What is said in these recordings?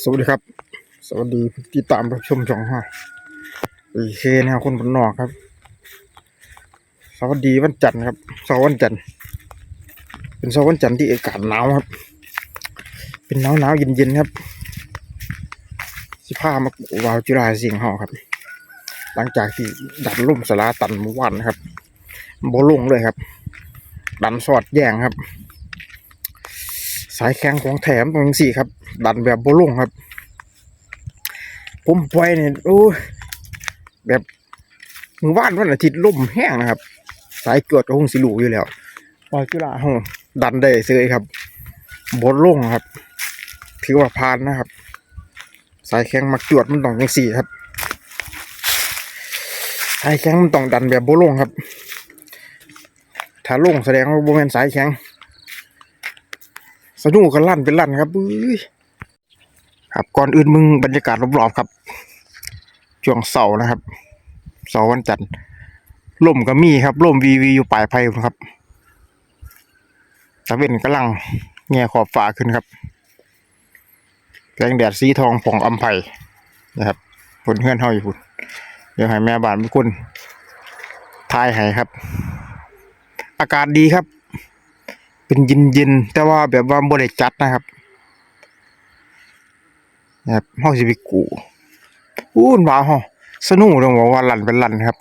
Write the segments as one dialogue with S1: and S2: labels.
S1: สวัสดีครับ สวัสดีที่ตามรับชมช่องห้าโอเคนะครับคนบนนอกครับ สวัสดีวันจันทร์ครับเสาร์วันจันทร์ เป็นเสาร์วันจันทร์ที่อากาศหนาวครับ เป็นหนาวหนาวเย็นเย็นๆครับสิพามาปลูกวาวจุฬาเสียงเฮาครับ หลังจากที่ดันล่มสลาตันเมื่อวานนะครับโบลงเลยครับ ดันสอดแย่งครับายแข็งของแถมตรงสี่ครับ ดันแบบโบลุ่งครับ ผมปล่อยเนี่ยโอ้ยแบบมือว่านวันอาทิตย์ล่มแห้งนะครับ สายเกิดก็คงสิลูอยู่แล้ววาจุฬาห้องดันได้เสยครับโบลงครับ ถือว่าพานนะครับ สายแข็งมักจวดมันต้องยังสี่ครับ สายแข็งมันต้องดันแบบโบลงครับ ถ้าลงแสดงว่าโบแมนสายแข็ง สนุกกันลั่นเป็นลั่นครับอุ้ยครับก่อนอื่นมึงบรรยากาศรอบๆครับช่วงเสาร์นะครับเสาร์วันจันทร์ลมก็มีครับลมวีวีอยู่ปลายไผ่ครับตะเวนกำลังแง่ขอบฟ้าขึ้นครับแสงแดดสีทองผ่องอำไผ่นะครับผลเฮือนเฮาอยู่พุ่นเดี๋ยวให้แม่บ้านเป็นคนทายให้ครับ อากาศดีครับ เป็นเย็นเย็นๆแต่ว่าแบบว่าบ่ได้จัดนะครับนะครับเฮาสิไปกูอู้นว่าเฮาสนุกต้องบอกว่าลั่นเป็นลั่นครับ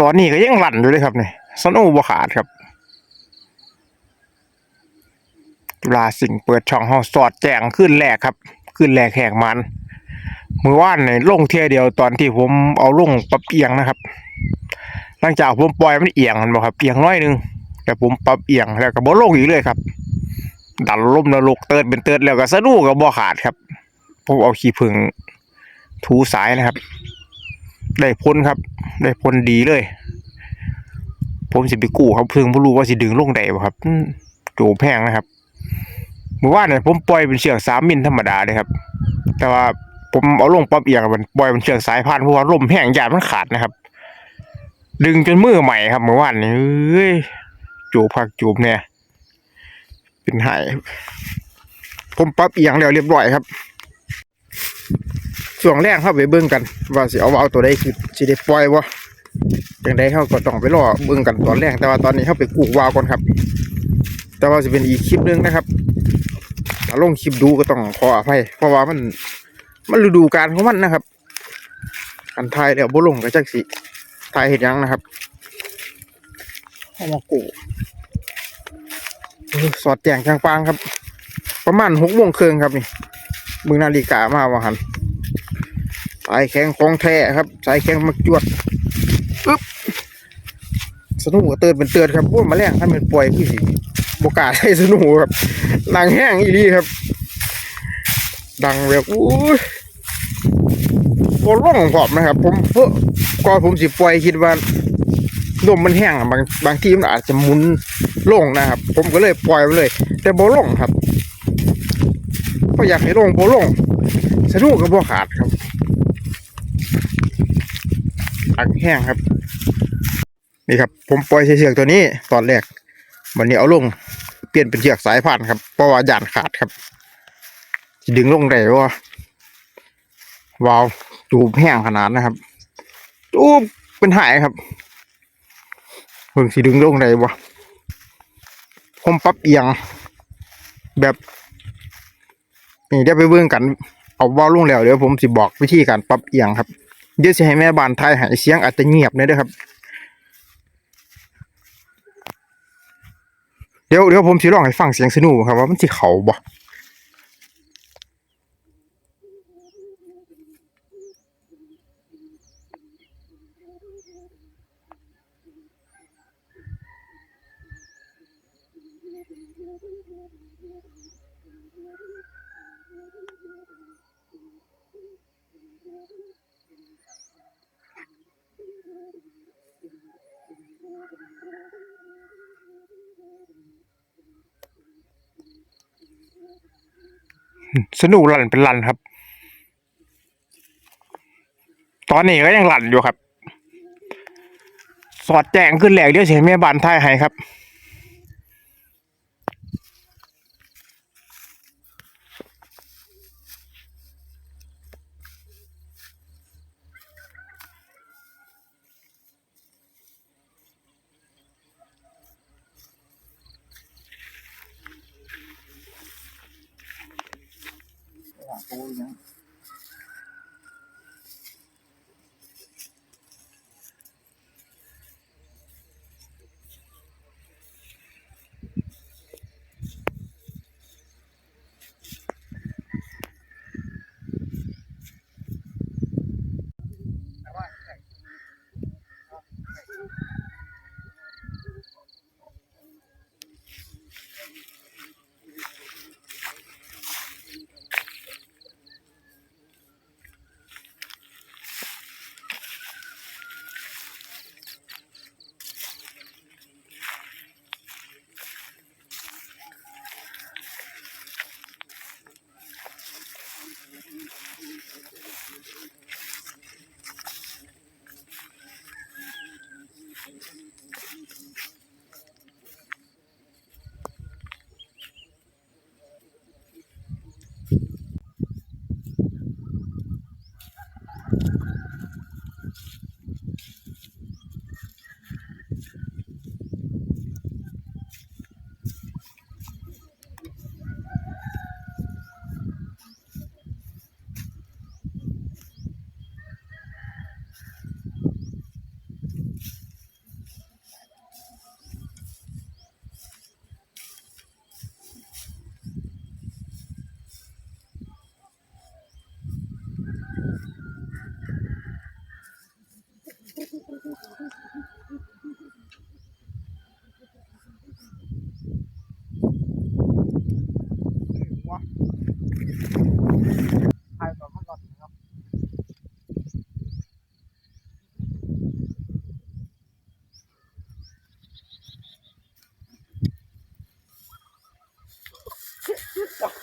S1: ตอนนี้ก็ยังลั่นอยู่เลยครับเนี่ยสนุกบ่ขาดครับจุฬาสิ่งเปิดช่องเฮาสอดแจงขึ้นแรกครับ ขึ้นแรกแหกมันมื้อวานนี่ลงเทียเดียวตอนที่ผมเอาลงปรับเอียงนะครับ หลังจากผมปล่อยมันเอียงมันบ่ครับเอียงน้อยนึง แต่ผมปรับเอียงแล้วก็บ่ลงอีกเลยครับ ดันล้มนรกเติร์ดเป็นเติร์ดแล้วก็สนุกกับบ่ขาดครับผมเอาขี้ผึ้งถูสายนะครับ ได้พ้นครับ ได้พ้นดีเลย ผมสิไปกู้ครับเพิ่งบ่รู้ว่าสิดึงลงได้บ่ครับโจแพงนะครับเมื่อวานเนี่ยผมปล่อยเป็นเชือกสามมิลธรรมดาเลยครับ แต่ว่าผมเอาลงปรับเอียงมันปล่อยเป็นเชือกสายพานเพราะว่าลมแห้งยานมันขาดนะครับ ดึงจนมือใหม่ครับเมื่อวานนี้เอ้ย จูบผักจูบเนี่ยเป็นหายผมปรับเอียงแล้วเรียบร้อยครับช่วงแรกเข้าไปเบิ่งกัน ว่าสิเอาเอาตัวใดคือสิได้ปล่อยบ่อย่างใดเขาก็ต้องไปรอเบิ่งกันตอนแรกแต่ว่าตอนนี้เขาไปกูกวาวก่อนครับ แต่ว่าจะเป็นอีกคลิปหนึงนะครับถ้าลงคลิปดูก็ต้องขออภัยเพราะว่ามันมันฤดูกาลของมันนะครับ อันทายแล้วบ่ลงก็จักสิทายเห็ดยังนะครับเอามากู สอดแจงจางปางครับ ประมาณหกโมงครึ่งครับนี่มือนาฬิกามาว่าหันสายแข็งของแท้ครับ สายแข็งมักจวดปึ๊บสนุกเตือนเป็นเตือนครับพวกมาแรงท่านเป็นปล่อยพี่สิบกล้าใช้สนุกครับดังแห้งอีรีครับ ดังแบบอู้ยโคตรร่องผอมนะครับ ผมเพื่อก่อนผมสิปล่อยคิดว่า ลมมันแห้งอะบางบางที่มันอาจจะมุนลงนะครับ ผมก็เลยปล่อยไปเลย แต่โบลงครับก็อยากให้ลงโบลงสนุกกับโบขาดครับอักแห้งครับ นี่ครับ ผมปล่อยเชือกตัวนี้ตอนแรกวันนี้เอาลงเปลี่ยนเป็นเชือกสายพันธุ์ครับเพราะว่ายานขาดครับดึงลงได้ว่าวาวจูบแห้งขนาดนะครับจูบเป็นหายครับ เพิ่งสิดึงลงได้บ่ผมปรับเอียง แบบนี่เดี๋ยวไปเบิ่งกัน เอาว่าลงแล้วเดี๋ยวผมสิบอกวิธีการปรับเอียงครับเดี๋ยวสิให้แม่บ้านไทยให้เสียงอาจจะเงียบหน่อยด้อครับ เดี๋ยวเดี๋ยวผมสิลองให้ฟังเสียงสนุกครับว่ามันสิเขาบ่ สนุกลั่นเป็นลั่นครับ ตอนนี้ก็ยังลั่นอยู่ครับ สอดแจงขึ้นแหลกเดี๋ยวเสียแม่บ้านทายให้ครับ
S2: โอ้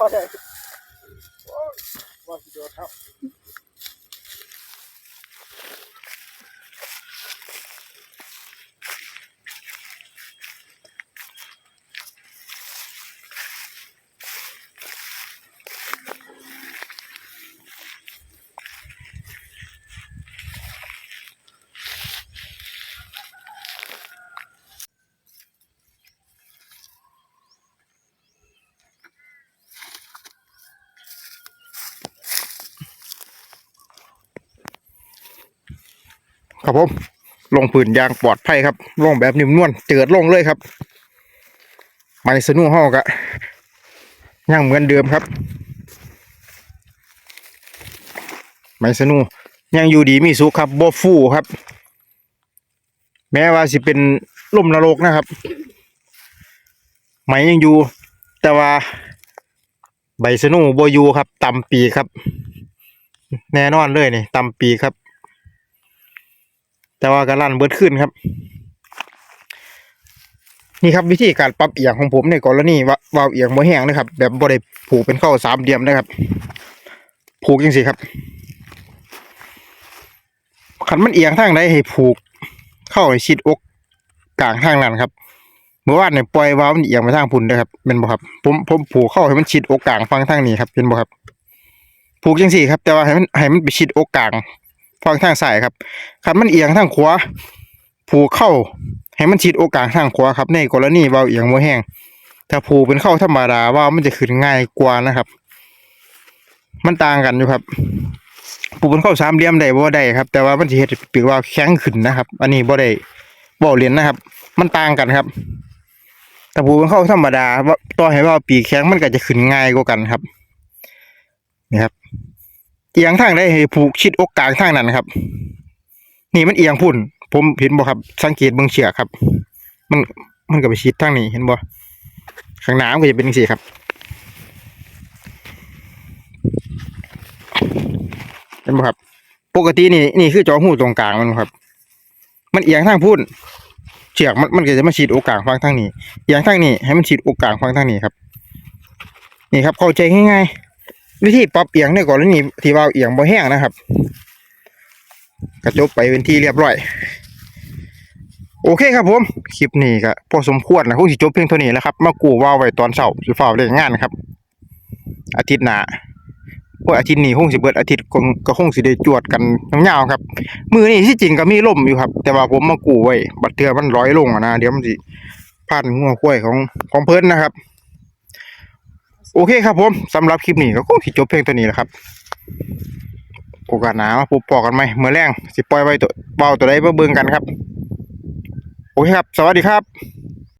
S2: จับก็ได้โครับ
S1: ผมลงพื้นยางปลอดภัยครับลงแบบนิ่มนวลเจิดลงเลยครับไม้สนุห้อกะยังเหมือนเดิมครับไม้สนุยังอยู่ดีมีสุขครับบ่ฟูครับ แม้ว่าสิเป็นล่มนรกนะครับไม้ยังอยู่ แต่ว่าใบสนุบ่อยู่ครับตำปีครับ แน่นอนเลยนี่ตำปีครับ แต่ว่าการลั่นเบิดขึ้นครับ นี่ครับวิธีการปรับเอียงของผมในกรณีว่าวาล์วเอียงบ่แห้งนะครับ แบบบ่ได้ผูกเป็นเข้าสามเหลี่ยมนะครับ ผูกยังสิครับขันมันเอียงทางใดให้ผูก เข้าให้ชิดอกกลางทางนั้นครับเมื่อวานเนี่ยปล่อยวาวมันเอียงไปทางพุ่นนะครับเป็นบ่ครับผมผมผูกเข้าให้มันชิดอกกลางฟังทางนี้ครับเป็นบ่ครับ ผูกยังสิครับ แต่ว่าให้มันให้มันไปชิดอกกลาง ฟังทางซ้ายครับคันมันเอียงทางขวาผูกเข้าให้มันชิดโอกาสทางขวาครับ ในกรณีเบาเอียงโมแห้งถ้าผูกเป็นเข้าธรรมดาว่ามันจะขึ้นง่ายกว่านะครับ มันต่างกันอยู่ครับผูกเป็นเข้าสามเหลี่ยมได้บ่ได้ครับ แต่ว่ามันจะเฮ็ดปีกว่าแข็งขึ้นนะครับ อันนี้บ่ได้บ่เรียนนะครับ มันต่างกันครับถ้าผูกเป็นเข้าธรรมดาว่าต่อให้ว่าปีกแข็งมันก็จะขึ้นง่ายกว่ากันครับนี่ครับ เอียงทางได้ให้ผูกชิดอกกลางทางนั้นครับ นี่มันเอียงพุ่น ผมเห็นบ่ครับ สังเกตเบิ่งเชือกครับ มันมันก็ไปชิดทางนี้เห็นบ่ข้างหน้ามันก็จะเป็นจังซี่ครับเห็นบ่ครับ ปกตินี่นี่คือจอหูตรงกลางมันครับ มันเอียงทางพุ่นเชือกมันมันก็จะมาชิดอกกลางฟังทางนี้ เอียงทางนี้ให้มันชิดอกกลางฟังทางนี้ครับ นี่ครับเข้าใจง่ายๆ วิธีปรับเอียงในกรณีที่ว่าเอียงบ่แห้งนะครับ กระจบไปเป็นที่เรียบร้อย โอเคครับผม คลิปนี้ก็พอสมควรนะคงสิจบเพียงเท่านี้แล้วครับ มากูว่าวไว้ตอนเช้าสิฟ้าวเรื่องงานครับ อาทิตย์หน้าโอ้อาทิตย์นี้คงสิเบิดอาทิตย์ก็คงสิได้จวดกันยาวครับ มือนี้ที่จริงก็มีลมอยู่ครับ แต่ว่าผมมากูไว้ บัดเทือมันร้อยลงนะเดี๋ยวมันสิพลาดงัวข้วยของของเพิ่นนะครับ โอเคครับผมสำหรับคลิปนี้ก็คงสิจบเพียงเท่านี้แหละครับโอกาสหนามาพบปอกันไหมเมื่อแรงสิปล่อยไว้ตัวเบาตัวใดมาเบิ่งกันครับ โอเคครับ สวัสดีครับ